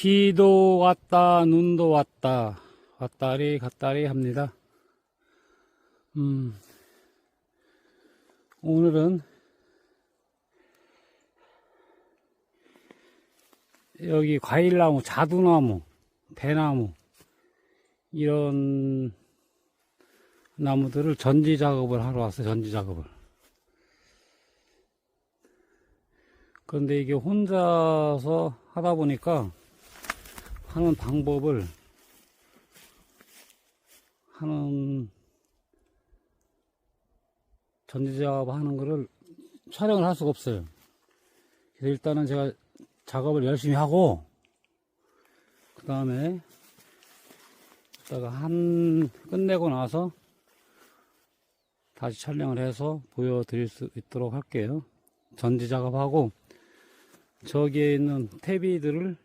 비도 왔다, 눈도 왔다, 왔다리 갔다리 합니다. 음, 오늘은 여기 과일나무, 자두나무, 대나무, 이런 나무들을 전지 작업을 하러 왔어요, 전지 작업을. 그런데 이게 혼자서 하다 보니까 하는 방법을 하는 전지작업 하는 거를 촬영을 할 수가 없어요. 그래서 일단은 제가 작업을 열심히 하고 그 다음에 이따가 한 끝내고 나서 다시 촬영을 해서 보여드릴 수 있도록 할게요. 전지 작업하고 저기에 있는 퇴비들을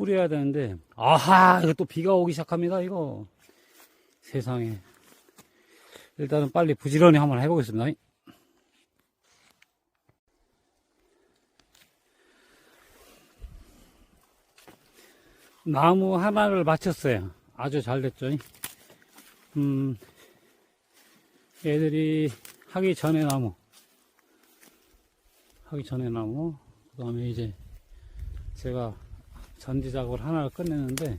뿌려야 되는데 아하 이거 또 비가 오기 시작합니다 이거. 세상에. 일단은 빨리 부지런히 한번 해보겠습니다. 나무 하나를 맞췄어요. 아주 잘 됐죠. 음 애들이 하기 전에 나무. 하기 전에 나무. 그 다음에 이제 제가 전지 작업을 하나를 끝냈는데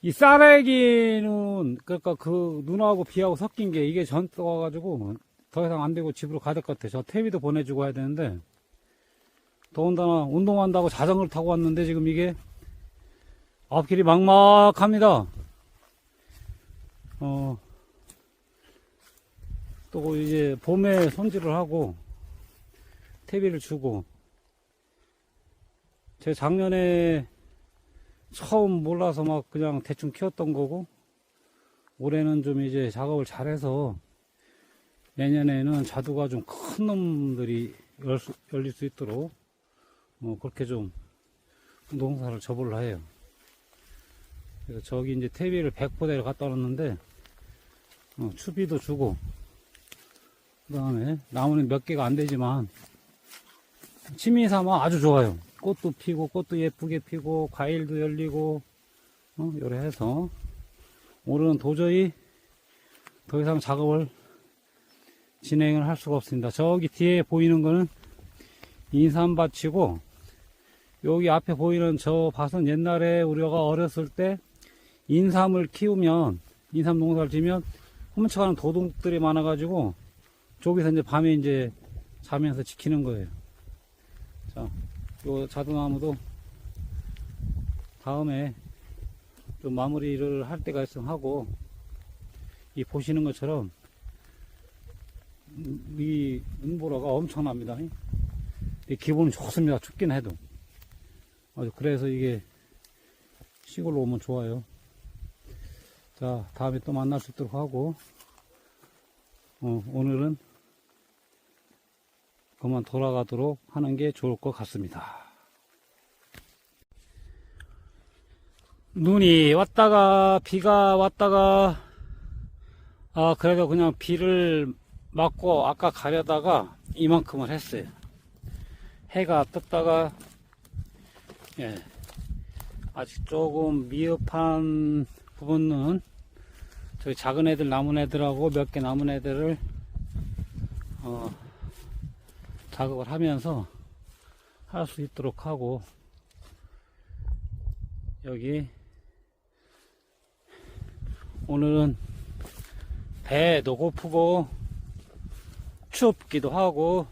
이 쌀애기는 그러니까 그 눈하고 비하고 섞인 게 이게 전 떠가지고 더 이상 안 되고 집으로 가야 될 것 같아요. 저 퇴비도 보내주고 해야 되는데 더군다나 운동한다고 자전거를 타고 왔는데 지금 이게 앞길이 막막합니다. 어, 또 이제 봄에 손질을 하고 퇴비를 주고 제 작년에 처음 몰라서 막 그냥 대충 키웠던 거고 올해는 좀 이제 작업을 잘해서 내년에는 자두가 좀 큰 놈들이 열 수- 열릴 수 있도록 뭐 그렇게 좀 농사를 접으려 해요. 그래서 저기 이제 퇴비를 100포대를 갖다 놨는데 어, 추비도 주고 그 다음에 나무는 몇 개가 안 되지만 취미 삼아 아주 좋아요. 꽃도 피고 꽃도 예쁘게 피고 과일도 열리고 어, 요래 해서 오늘은 도저히 더 이상 작업을 진행을 할 수가 없습니다. 저기 뒤에 보이는 거는 인삼밭이고 여기 앞에 보이는 저 밭은 옛날에 우리가 어렸을 때 인삼을 키우면 인삼 농사를 지면 훔쳐가는 도둑들이 많아가지고 저기서 이제 밤에 이제 자면서 지키는 거예요. 자, 요 자두나무도 다음에 좀 마무리를 할 때가 있으면 하고 이 보시는 것처럼 음, 이 은보라가 엄청납니다. 이 기분은 좋습니다. 춥긴 해도. 그래서 이게 시골로 오면 좋아요. 자, 다음에 또 만날 수 있도록 하고 어, 오늘은 그만 돌아가도록 하는 게 좋을 것 같습니다. 눈이 왔다가 비가 왔다가 아 그래도 그냥 비를 맞고 아까 가려다가 이만큼을 했어요. 해가 떴다가 예 아직 조금 미흡한 부분은 저희 작은 애들 남은 애들하고 몇 개 남은 애들을 어, 작업을 하면서 할 수 있도록 하고 여기 오늘은 배도 고프고 춥기도 하고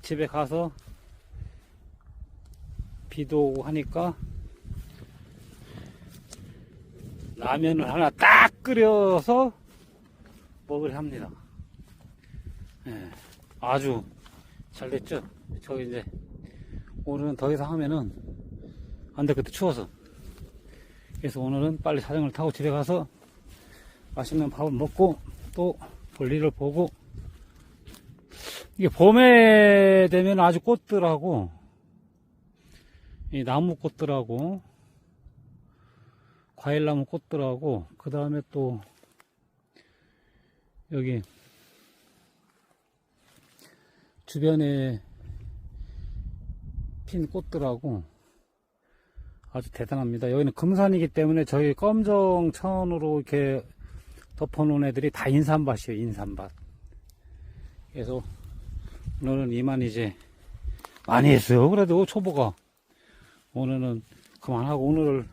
집에 가서 비도 오고 하니까 라면을 하나 딱 끓여서 먹으려 합니다. 예, 아주 잘 됐죠? 저 이제 오늘은 더 이상 하면은 안 되겠다 추워서 그래서 오늘은 빨리 자전거를 타고 집에 가서 맛있는 밥을 먹고 또 볼일을 보고 이게 봄에 되면 아주 꽃들하고 이 나무 꽃들하고 과일나무 꽃들하고 그 다음에 또 여기 주변에 핀 꽃들하고 아주 대단합니다. 여기는 금산이기 때문에 저희 검정 천으로 이렇게 덮어놓은 애들이 다 인삼밭이에요, 인삼밭. 그래서 오늘은 이만 이제 많이 했어요. 그래도 초보가. 오늘은 그만하고 오늘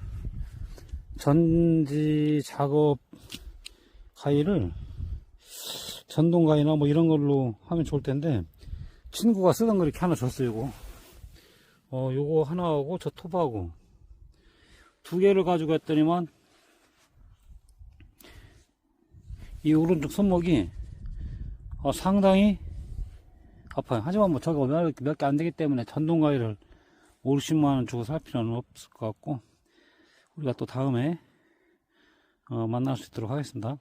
전지 작업 가위를 전동 가위나 뭐 이런 걸로 하면 좋을 텐데 친구가 쓰던 거 이렇게 하나 줬어요, 이거. 어, 요거 하나하고 저 톱하고 두 개를 가지고 했더니만 이 오른쪽 손목이 어, 상당히 아파요. 하지만 뭐 저거 몇 개 안 되기 때문에 전동 가위를 5, 60만원 주고 살 필요는 없을 것 같고 우리가 또 다음에 어, 만날 수 있도록 하겠습니다.